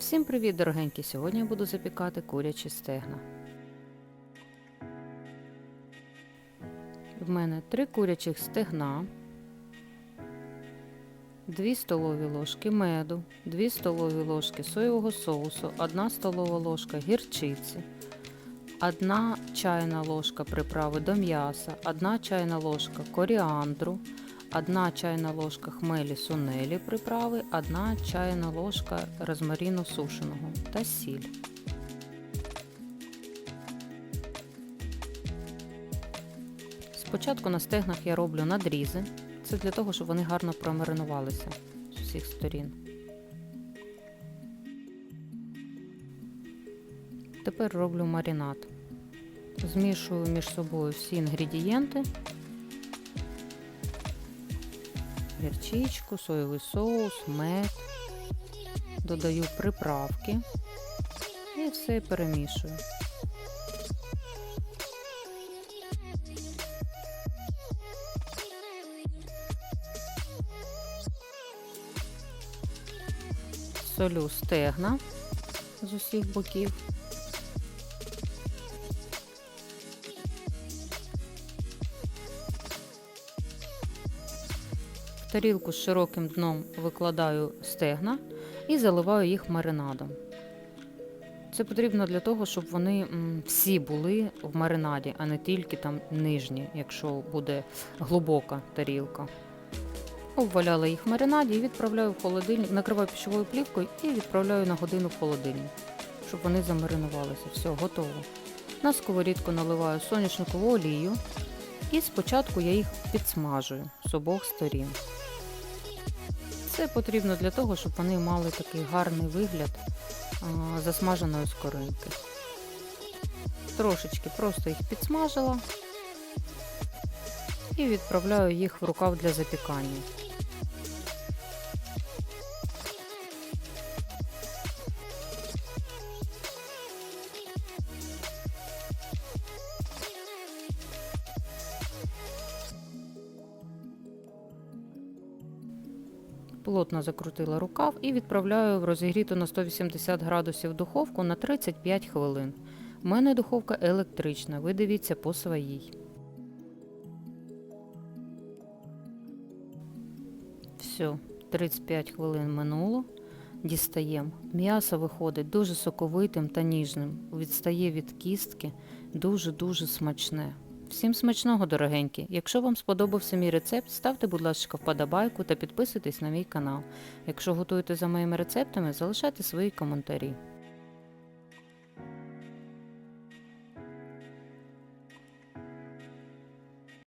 Всім привіт, дорогенькі! Сьогодні я буду запікати курячі стегна. В мене три курячих стегна, 2 столові ложки меду, 2 столові ложки соєвого соусу, 1 столова ложка гірчиці, 1 чайна ложка приправи до м'яса, 1 чайна ложка коріандру, 1 чайна ложка хмелі сунелі приправи, 1 чайна ложка розмарину сушеного та сіль. Спочатку на стегнах я роблю надрізи. Це для того, щоб вони гарно промаринувалися з усіх сторін. Тепер роблю маринад. Змішую між собою всі інгредієнти. Гірчичку, соєвий соус, мед. Додаю приправки і все перемішую. Солю стегна з усіх боків. Тарілку з широким дном викладаю стегна і заливаю їх маринадом. Це потрібно для того, щоб вони всі були в маринаді, а не тільки там нижні, якщо буде глибока тарілка. Обваляла їх в маринаді і відправляю в холодильник, накриваю пищовою плівкою і відправляю на годину в холодильник, щоб вони замаринувалися. Все, готово. На сковорідку наливаю соняшникову олію і спочатку я їх підсмажую з обох сторін. Це потрібно для того, щоб вони мали такий гарний вигляд засмаженої скоринки. Трошечки просто їх підсмажила і відправляю їх в рукав для запікання. Плотно закрутила рукав і відправляю в розігріту на 180 градусів духовку на 35 хвилин. У мене духовка електрична, ви дивіться по своїй. Все, 35 хвилин минуло. Дістаємо. М'ясо виходить дуже соковитим та ніжним. Відстає від кістки, дуже-дуже смачне. Всім смачного, дорогенькі! Якщо вам сподобався мій рецепт, ставте, будь ласка, вподобайку та підписуйтесь на мій канал. Якщо готуєте за моїми рецептами, залишайте свої коментарі.